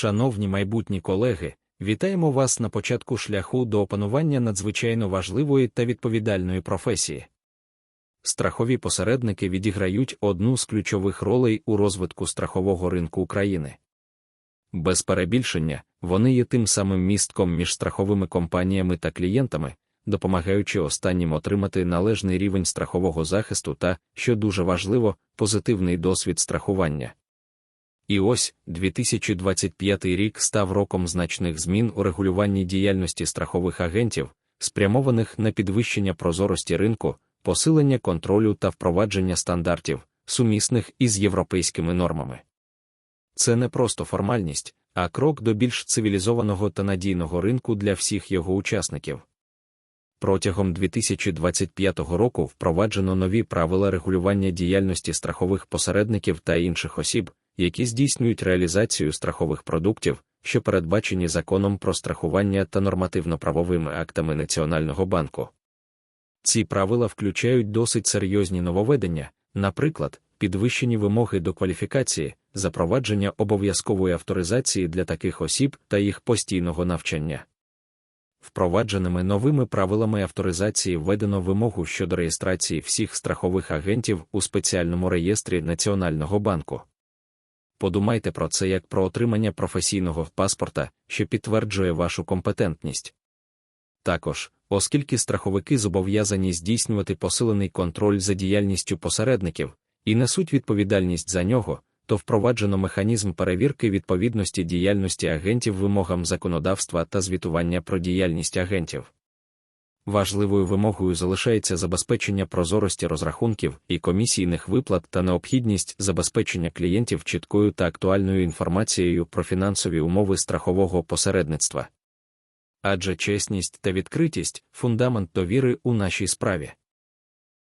Шановні майбутні колеги, вітаємо вас на початку шляху до опанування надзвичайно важливої та відповідальної професії. Страхові посередники відіграють одну з ключових ролей у розвитку страхового ринку України. Без перебільшення, вони є тим самим містком між страховими компаніями та клієнтами, допомагаючи останнім отримати належний рівень страхового захисту та, що дуже важливо, позитивний досвід страхування. І ось 2025 рік став роком значних змін у регулюванні діяльності страхових агентів, спрямованих на підвищення прозорості ринку, посилення контролю та впровадження стандартів, сумісних із європейськими нормами. Це не просто формальність, а крок до більш цивілізованого та надійного ринку для всіх його учасників. Протягом 2025 року впроваджено нові правила регулювання діяльності страхових посередників та інших осіб, які здійснюють реалізацію страхових продуктів, що передбачені законом про страхування та нормативно-правовими актами Національного банку. Ці правила включають досить серйозні нововведення, наприклад, підвищені вимоги до кваліфікації, запровадження обов'язкової авторизації для таких осіб та їх постійного навчання. Впровадженими новими правилами авторизації введено вимогу щодо реєстрації всіх страхових агентів у спеціальному реєстрі Національного банку. Подумайте про це як про отримання професійного паспорта, що підтверджує вашу компетентність. Також, оскільки страховики зобов'язані здійснювати посилений контроль за діяльністю посередників і несуть відповідальність за нього, то впроваджено механізм перевірки відповідності діяльності агентів вимогам законодавства та звітування про діяльність агентів. Важливою вимогою залишається забезпечення прозорості розрахунків і комісійних виплат та необхідність забезпечення клієнтів чіткою та актуальною інформацією про фінансові умови страхового посередництва. Адже чесність та відкритість фундамент довіри у нашій справі.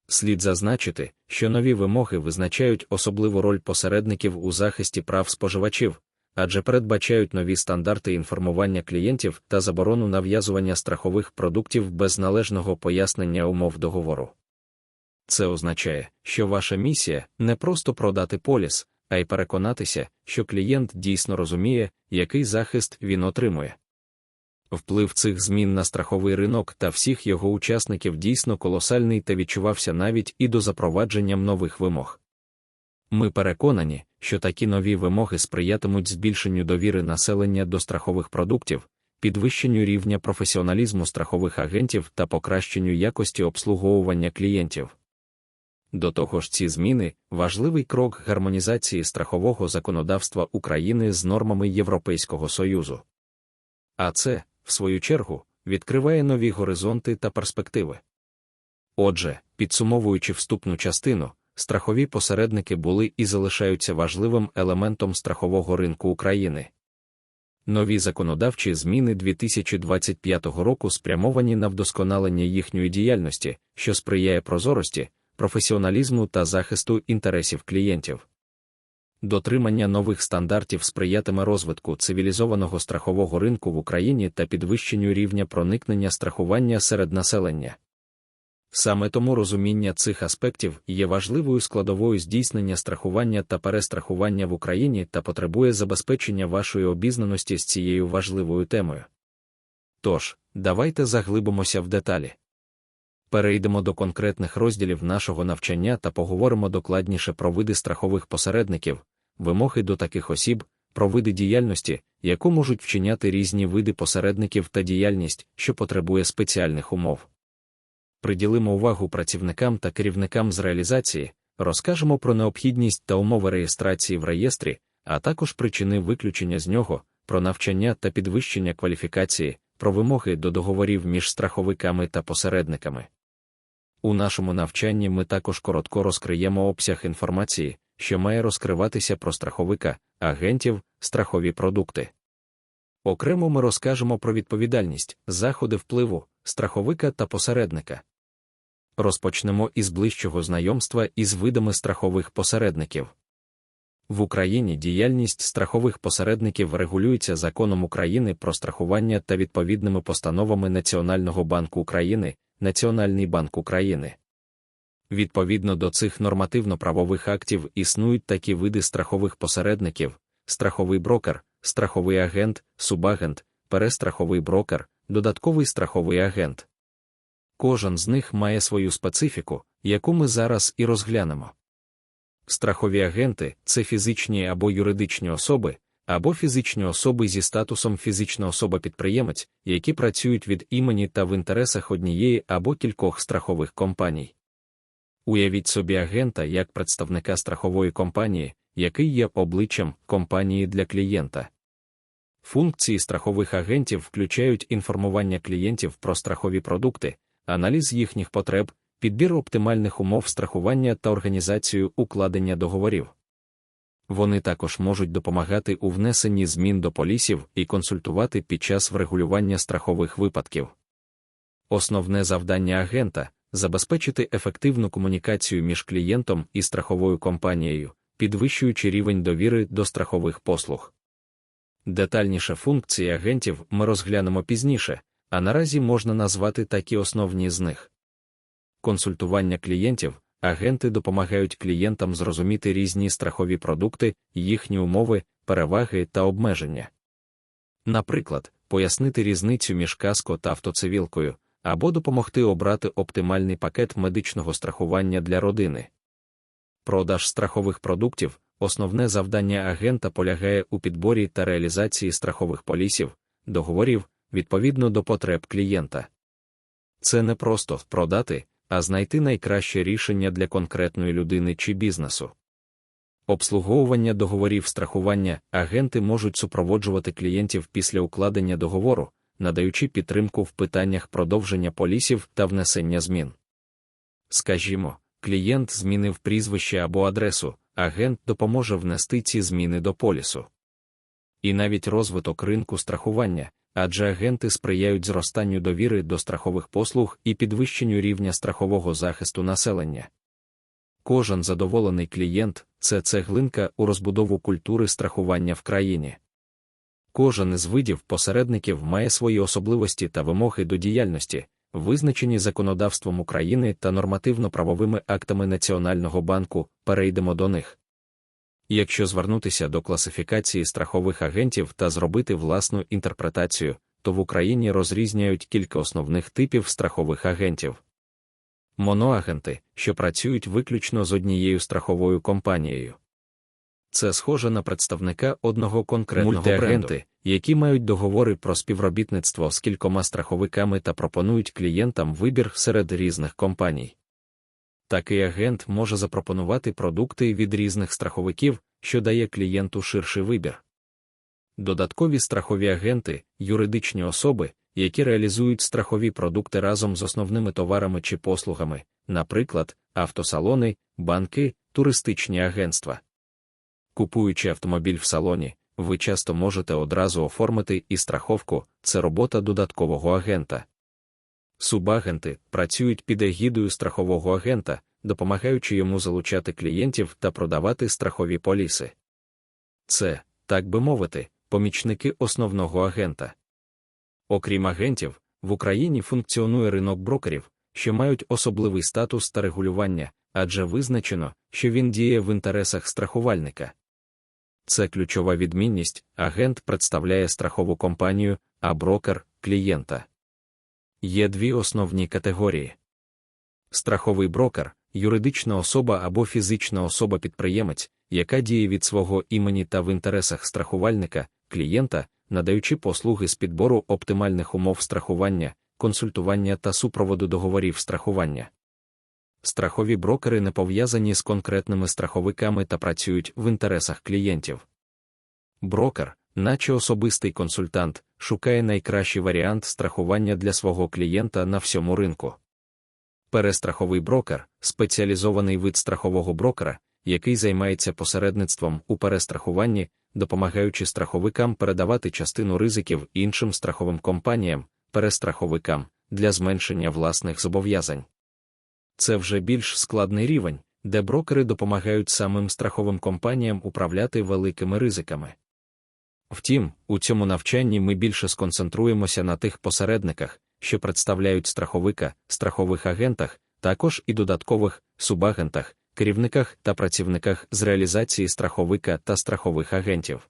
Слід зазначити, що нові вимоги визначають особливу роль посередників у захисті прав споживачів, адже передбачають нові стандарти інформування клієнтів та заборону нав'язування страхових продуктів без належного пояснення умов договору. Це означає, що ваша місія не просто продати поліс, а й переконатися, що клієнт дійсно розуміє, який захист він отримує. Вплив цих змін на страховий ринок та всіх його учасників дійсно колосальний та відчувався навіть і до запровадження нових вимог. Ми переконані, що такі нові вимоги сприятимуть збільшенню довіри населення до страхових продуктів, підвищенню рівня професіоналізму страхових агентів та покращенню якості обслуговування клієнтів. До того ж, ці зміни важливий крок гармонізації страхового законодавства України з нормами Європейського Союзу. А це, в свою чергу, відкриває нові горизонти та перспективи. Отже, підсумовуючи вступну частину, страхові посередники були і залишаються важливим елементом страхового ринку України. Нові законодавчі зміни 2025 року спрямовані на вдосконалення їхньої діяльності, що сприяє прозорості, професіоналізму та захисту інтересів клієнтів. Дотримання нових стандартів сприятиме розвитку цивілізованого страхового ринку в Україні та підвищенню рівня проникнення страхування серед населення. Саме тому розуміння цих аспектів є важливою складовою здійснення страхування та перестрахування в Україні та потребує забезпечення вашої обізнаності з цією важливою темою. Тож, давайте заглибимося в деталі. Перейдемо до конкретних розділів нашого навчання та поговоримо докладніше про види страхових посередників, вимоги до таких осіб, про види діяльності, яку можуть вчиняти різні види посередників та діяльність, що потребує спеціальних умов. Приділимо увагу працівникам та керівникам з реалізації, розкажемо про необхідність та умови реєстрації в реєстрі, а також причини виключення з нього, про навчання та підвищення кваліфікації, про вимоги до договорів між страховиками та посередниками. У нашому навчанні ми також коротко розкриємо обсяг інформації, що має розкриватися про страховика, агентів, страхові продукти. Окремо ми розкажемо про відповідальність, заходи впливу, страховика та посередника. Розпочнемо із ближчого знайомства із видами страхових посередників. В Україні діяльність страхових посередників регулюється законом України про страхування та відповідними постановами Національного банку України, Національний банк України. Відповідно до цих нормативно-правових актів існують такі види страхових посередників: страховий брокер, страховий агент, субагент, перестраховий брокер, додатковий страховий агент. Кожен з них має свою специфіку, яку ми зараз і розглянемо. Страхові агенти це фізичні або юридичні особи, або фізичні особи зі статусом фізична особа-підприємець, які працюють від імені та в інтересах однієї або кількох страхових компаній. Уявіть собі агента як представника страхової компанії, який є обличчям компанії для клієнта. Функції страхових агентів включають інформування клієнтів про страхові продукти, аналіз їхніх потреб, підбір оптимальних умов страхування та організацію укладення договорів. Вони також можуть допомагати у внесенні змін до полісів і консультувати під час врегулювання страхових випадків. Основне завдання агента забезпечити ефективну комунікацію між клієнтом і страховою компанією, підвищуючи рівень довіри до страхових послуг. Детальніше функції агентів ми розглянемо пізніше, а наразі можна назвати такі основні з них. Консультування клієнтів агенти допомагають клієнтам зрозуміти різні страхові продукти, їхні умови, переваги та обмеження. Наприклад, пояснити різницю між каско та автоцивілкою, або допомогти обрати оптимальний пакет медичного страхування для родини. Продаж страхових продуктів основне завдання агента полягає у підборі та реалізації страхових полісів, договорів відповідно до потреб клієнта. Це не просто продати, а знайти найкраще рішення для конкретної людини чи бізнесу. Обслуговування договорів страхування агенти можуть супроводжувати клієнтів після укладення договору, надаючи підтримку в питаннях продовження полісів та внесення змін. Скажімо, клієнт змінив прізвище або адресу, агент допоможе внести ці зміни до полісу. І навіть розвиток ринку страхування, адже агенти сприяють зростанню довіри до страхових послуг і підвищенню рівня страхового захисту населення. Кожен задоволений клієнт це цеглинка у розбудову культури страхування в країні. Кожен із видів посередників має свої особливості та вимоги до діяльності, визначені законодавством України та нормативно-правовими актами Національного банку, перейдемо до них. Якщо звернутися до класифікації страхових агентів та зробити власну інтерпретацію, то в Україні розрізняють кілька основних типів страхових агентів. Моноагенти, що працюють виключно з однією страховою компанією. Це схоже на представника одного конкретного Мультиагенти, бренду. які мають договори про співробітництво з кількома страховиками та пропонують клієнтам вибір серед різних компаній. Такий агент може запропонувати продукти від різних страховиків, що дає клієнту ширший вибір. Додаткові страхові агенти, юридичні особи, які реалізують страхові продукти разом з основними товарами чи послугами, наприклад, автосалони, банки, туристичні агентства. Купуючи автомобіль в салоні, ви часто можете одразу оформити і страховку, це робота додаткового агента. Субагенти працюють під егідою страхового агента, допомагаючи йому залучати клієнтів та продавати страхові поліси. Це, так би мовити, помічники основного агента. Окрім агентів, в Україні функціонує ринок брокерів, що мають особливий статус та регулювання, адже визначено, що він діє в інтересах страхувальника. Це ключова відмінність, агент представляє страхову компанію, а брокер клієнта. Є дві основні категорії. Страховий брокер юридична особа або фізична особа-підприємець, яка діє від свого імені та в інтересах страхувальника, клієнта, надаючи послуги з підбору оптимальних умов страхування, консультування та супроводу договорів страхування. Страхові брокери не пов'язані з конкретними страховиками та працюють в інтересах клієнтів. Брокер, наче особистий консультант, шукає найкращий варіант страхування для свого клієнта на всьому ринку. Перестраховий брокер спеціалізований вид страхового брокера, який займається посередництвом у перестрахуванні, допомагаючи страховикам передавати частину ризиків іншим страховим компаніям, перестраховикам для зменшення власних зобов'язань. Це вже більш складний рівень, де брокери допомагають самим страховим компаніям управляти великими ризиками. Втім, у цьому навчанні ми більше сконцентруємося на тих посередниках, що представляють страховика, страхових агентах, також і додаткових субагентах, керівниках та працівниках з реалізації страховика та страхових агентів.